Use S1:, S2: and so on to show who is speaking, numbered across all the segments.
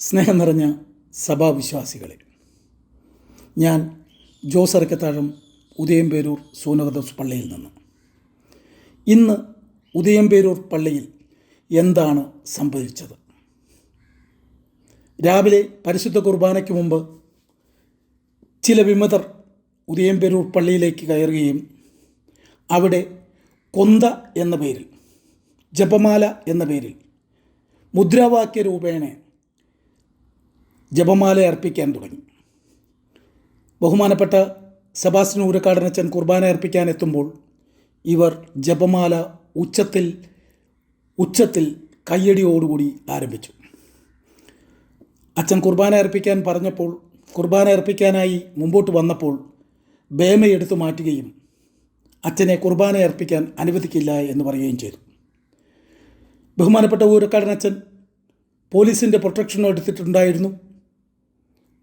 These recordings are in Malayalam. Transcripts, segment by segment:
S1: സ്നേഹം നിറഞ്ഞ സഭാവിശ്വാസികളെ. ഞാൻ ജോസ് അറക്കത്താഴം ഉദയംപേരൂർ സൂനകദോസ് പള്ളിയിൽ നിന്ന്. ഇന്ന് ഉദയംപേരൂർ പള്ളിയിൽ എന്താണ് സംഭവിച്ചത്? രാവിലെ പരിശുദ്ധ കുർബാനയ്ക്ക് മുമ്പ് ചില വിമതർ ഉദയംപേരൂർ പള്ളിയിലേക്ക് കയറുകയും അവിടെ കൊന്ത എന്ന പേരിൽ ജപമാല എന്ന പേരിൽ മുദ്രാവാക്യ രൂപേണ ജപമാല അർപ്പിക്കാൻ തുടങ്ങി. ബഹുമാനപ്പെട്ട സെബാസ്റ്റ്യൻ ഊരക്കാടനച്ചൻ കുർബാന അർപ്പിക്കാൻ എത്തുമ്പോൾ ഇവർ ജപമാല ഉച്ചത്തിൽ ഉച്ചത്തിൽ കയ്യടിയോടുകൂടി ആരംഭിച്ചു. അച്ഛൻ കുർബാന അർപ്പിക്കാൻ പറഞ്ഞപ്പോൾ കുർബാന അർപ്പിക്കാനായി മുമ്പോട്ട് വന്നപ്പോൾ ബേമയെടുത്തു മാറ്റുകയും അച്ഛനെ കുർബാന അർപ്പിക്കാൻ അനുവദിക്കില്ല എന്ന് പറയുകയും ചെയ്തു. ബഹുമാനപ്പെട്ട ഊരക്കാടനച്ചൻ പോലീസിന്റെ പ്രൊട്ടക്ഷനോ എടുത്തിട്ടുണ്ടായിരുന്നു.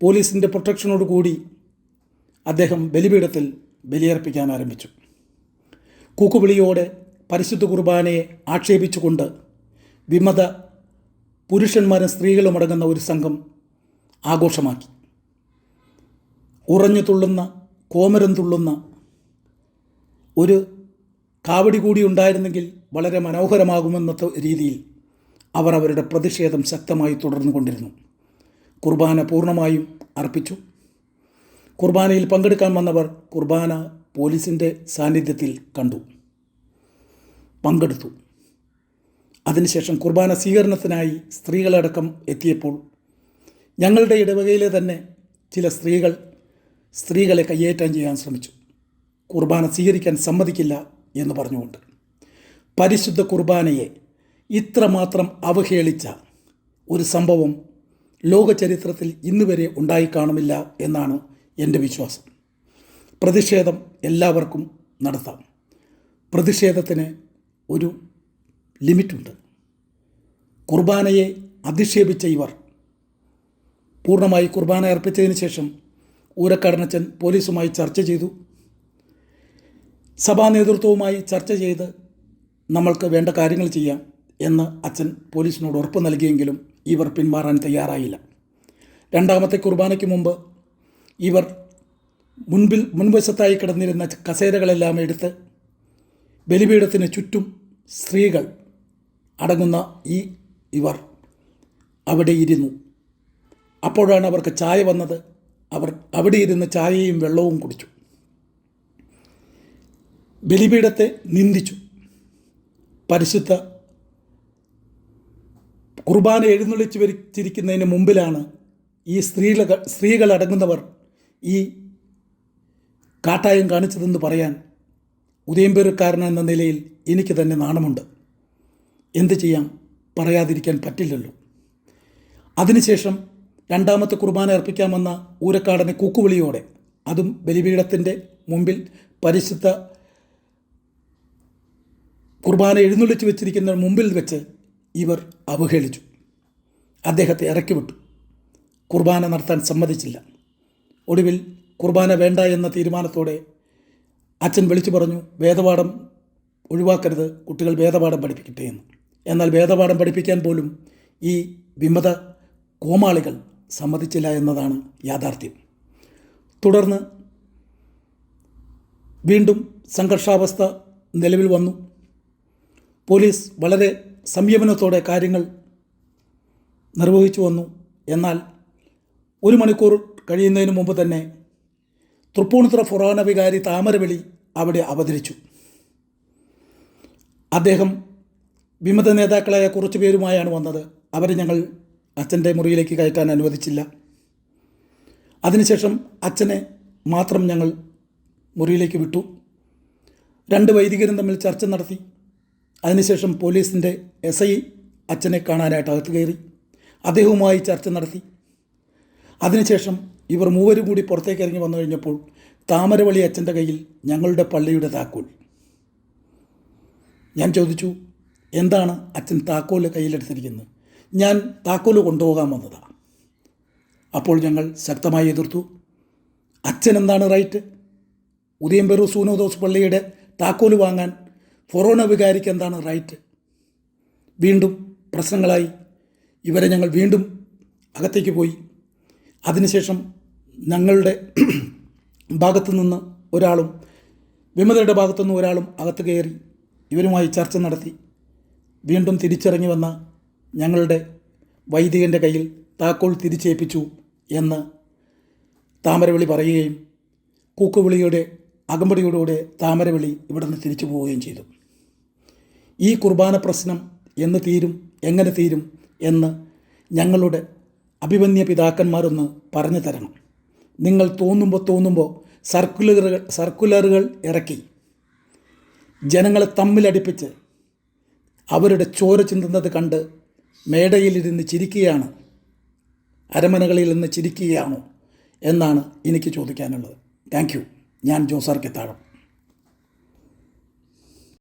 S1: പോലീസിന്റെ പ്രൊട്ടക്ഷനോട് കൂടി അദ്ദേഹം ബലിപീഠത്തിൽ ബലിയർപ്പിക്കാൻ ആരംഭിച്ചു. കൂക്കുവിളിയോടെ പരിശുദ്ധ കുർബാനയെ ആക്ഷേപിച്ചുകൊണ്ട് വിമത പുരുഷന്മാരും സ്ത്രീകളും അടങ്ങുന്ന ഒരു സംഘം ആഘോഷമാക്കി. ഉറഞ്ഞു തുള്ളുന്ന കോമരം തുള്ളുന്ന ഒരു കാവടി കൂടി ഉണ്ടായിരുന്നെങ്കിൽ വളരെ മനോഹരമാകുമെന്ന രീതിയിൽ അവർ അവരുടെ പ്രതിഷേധം ശക്തമായി തുടർന്നു തുടർന്നുകൊണ്ടിരുന്നു. കുർബാന പൂർണമായും അർപ്പിച്ചു. കുർബാനയിൽ പങ്കെടുക്കാൻ വന്നവർ കുർബാന പോലീസിന്റെ സാന്നിധ്യത്തിൽ കണ്ടു. പങ്കെടുത്തു. അതിനുശേഷം കുർബാന സ്വീകരണത്തിനായി സ്ത്രീകളടക്കം എത്തിയപ്പോൾ ഞങ്ങളുടെ ഇടവകയിലെ തന്നെ ചില സ്ത്രീകൾ സ്ത്രീകളെ കയ്യേറ്റം ചെയ്യാൻ ശ്രമിച്ചു. കുർബാന സ്വീകരിക്കാൻ സമ്മതിക്കില്ല എന്ന് പറഞ്ഞുകൊണ്ട്. പരിശുദ്ധ കുർബാനയെ ഇത്രമാത്രം അവഹേളിച്ച ഒരു സംഭവം ലോക ചരിത്രത്തിൽ ഇന്ന് വരെ ഉണ്ടായി കാണുന്നില്ല എന്നാണ് എന്റെ വിശ്വാസം. പ്രതിഷേധം എല്ലാവർക്കും നടത്താം. പ്രതിഷേധത്തിന് ഒരു ലിമിറ്റുണ്ട്. കുർബാനയെ അധിക്ഷേപിച്ച ഇവർ പൂർണമായി കുർബാന അർപ്പിച്ചതിന് ശേഷം ഊരക്കടനച്ചൻ പോലീസുമായി ചർച്ച ചെയ്തു. സഭാ നേതൃത്വവുമായി ചർച്ച ചെയ്ത് നമ്മൾക്ക് വേണ്ട കാര്യങ്ങൾ ചെയ്യാം എന്ന് അച്ഛൻ പോലീസിനോട് ഉറപ്പ് നൽകിയെങ്കിലും ഇവർ പിന്മാറാൻ തയ്യാറായില്ല. രണ്ടാമത്തെ കുർബാനയ്ക്ക് മുമ്പ് ഇവർ മുൻപിൽ മുൻവശത്തായി കിടന്നിരുന്ന കസേരകളെല്ലാം എടുത്ത് ബലിപീഠത്തിന് ചുറ്റും സ്ത്രീകൾ അടങ്ങുന്ന ഈ ഇവർ അവിടെ ഇരുന്നു. അപ്പോഴാണ് അവർക്ക് ചായ വന്നത്. അവർ അവിടെ ഇരുന്ന് ചായയും വെള്ളവും കുടിച്ചു. ബലിപീഠത്തെ നിന്ദിച്ചു. പരിശുദ്ധ കുർബാന എഴുന്നള്ളിച്ച് വരിച്ചിരിക്കുന്നതിന് മുമ്പിലാണ് ഈ സ്ത്രീകൾ സ്ത്രീകളടങ്ങുന്നവർ ഈ കാട്ടായം കാണിച്ചതെന്ന് പറയാൻ ഉദയംപേരുക്കാരൻ എന്ന നിലയിൽ എനിക്ക് തന്നെ നാണമുണ്ട്. എന്ത് ചെയ്യാം? പറയാതിരിക്കാൻ പറ്റില്ലല്ലോ. അതിനുശേഷം രണ്ടാമത്തെ കുർബാന അർപ്പിക്കാമെന്ന ഊരക്കാടനെ കൂക്കുവിളിയോടെ അതും ബലിപീഠത്തിന്റെ മുമ്പിൽ പരിശുദ്ധ കുർബാന എഴുന്നള്ളിച്ച് വെച്ചിരിക്കുന്ന മുമ്പിൽ വെച്ച് ഇവർ അവഹേളിച്ചു. അദ്ദേഹത്തെ ഇറക്കി വിട്ടു കുർബാന നടത്താൻ സമ്മതിച്ചില്ല. ഒടുവിൽ കുർബാന വേണ്ട എന്ന തീരുമാനത്തോടെ അച്ഛൻ വിളിച്ചു പറഞ്ഞു വേദപാഠം ഒഴിവാക്കരുത് കുട്ടികൾ വേദപാഠം പഠിപ്പിക്കട്ടെ എന്ന്. എന്നാൽ വേദപാഠം പഠിപ്പിക്കാൻ പോലും ഈ വിമത കോമാളികൾ സമ്മതിച്ചില്ല എന്നതാണ് യാഥാർത്ഥ്യം. തുടർന്ന് വീണ്ടും സംഘർഷാവസ്ഥ നിലവിൽ വന്നു. പോലീസ് വളരെ സംയമനത്തോടെ കാര്യങ്ങൾ നിർവഹിച്ചു വന്നു. എന്നാൽ ഒരു മണിക്കൂർ കഴിയുന്നതിന് മുമ്പ് തന്നെ തൃപ്പൂണിത്തുറ ഫൊറാന വികാരി താമരവെളി അവിടെ അവതരിച്ചു. അദ്ദേഹം വിമത നേതാക്കളായ കുറച്ചു പേരുമായാണ് വന്നത്. അവരെ ഞങ്ങൾ അച്ഛന്റെ മുറിയിലേക്ക് കയറ്റാൻ അനുവദിച്ചില്ല. അതിനുശേഷം അച്ഛനെ മാത്രം ഞങ്ങൾ മുറിയിലേക്ക് വിട്ടു. രണ്ട് വൈദികരും തമ്മിൽ ചർച്ച നടത്തി. അതിനുശേഷം പോലീസിന്റെ എസ് ഐ അച്ഛനെ കാണാനായിട്ട് അകത്ത് കയറി അദ്ദേഹവുമായി ചർച്ച നടത്തി. അതിനുശേഷം ഇവർ മൂവരും കൂടി പുറത്തേക്ക് ഇറങ്ങി വന്നു കഴിഞ്ഞപ്പോൾ താമരവള്ളി അച്ഛന്റെ കയ്യിൽ ഞങ്ങളുടെ പള്ളിയുടെ താക്കോൽ. ഞാൻ ചോദിച്ചു എന്താണ് അച്ഛൻ താക്കോൽ കയ്യിലെടുത്തിരിക്കുന്നത് ഞാൻ താക്കോൽ കൊണ്ടുപോകാൻ വന്നതാണ് അപ്പോൾ ഞങ്ങൾ ശക്തമായി എതിർത്തു. അച്ഛൻ എന്താണ് റൈറ്റ്? ഉദയംപെരൂർ സൂനോദോസ് പള്ളിയുടെ താക്കോൽ വാങ്ങാൻ ഫൊറോന വികാരിക്ക് എന്താണ് റൈറ്റ് വീണ്ടും പ്രശ്നങ്ങളായി. ഇവരെ ഞങ്ങൾ വീണ്ടും അകത്തേക്ക് പോയി. അതിനുശേഷം ഞങ്ങളുടെ ഭാഗത്തു നിന്ന് ഒരാളും വിമതയുടെ ഭാഗത്തു നിന്ന് ഒരാളും അകത്ത് കയറി ഇവരുമായി ചർച്ച നടത്തി. വീണ്ടും തിരിച്ചിറങ്ങി വന്ന ഞങ്ങളുടെ വൈദികന്റെ കയ്യിൽ താക്കോൽ തിരിച്ചേൽപ്പിച്ചു എന്ന് താമരവിളി പറയുകയും കൂക്കുവിളിയുടെ അകമ്പടിയോടുകൂടെ താമരവിളി ഇവിടെ നിന്ന് തിരിച്ചു പോവുകയും ചെയ്തു. ഈ കുർബാന പ്രശ്നം എന്ന് തീരും എങ്ങനെ തീരും എന്ന് ഞങ്ങളുടെ അഭിമന്യ പിതാക്കന്മാരൊന്ന് പറഞ്ഞു തരണം. നിങ്ങൾ തോന്നുമ്പോൾ തോന്നുമ്പോൾ സർക്കുലറുകൾ സർക്കുലറുകൾ ഇറക്കി. ജനങ്ങളെ തമ്മിലടിപ്പിച്ച് അവരുടെ ചോര ചിന്തുന്നത് കണ്ട് മേടയിലിരുന്ന് ചിരിക്കുകയാണ് അരമനകളിൽ നിന്ന് ചിരിക്കുകയാണോ എന്നാണ് എനിക്ക് ചോദിക്കാനുള്ളത്. താങ്ക് ഞാൻ ജോസാർ കെത്താഴം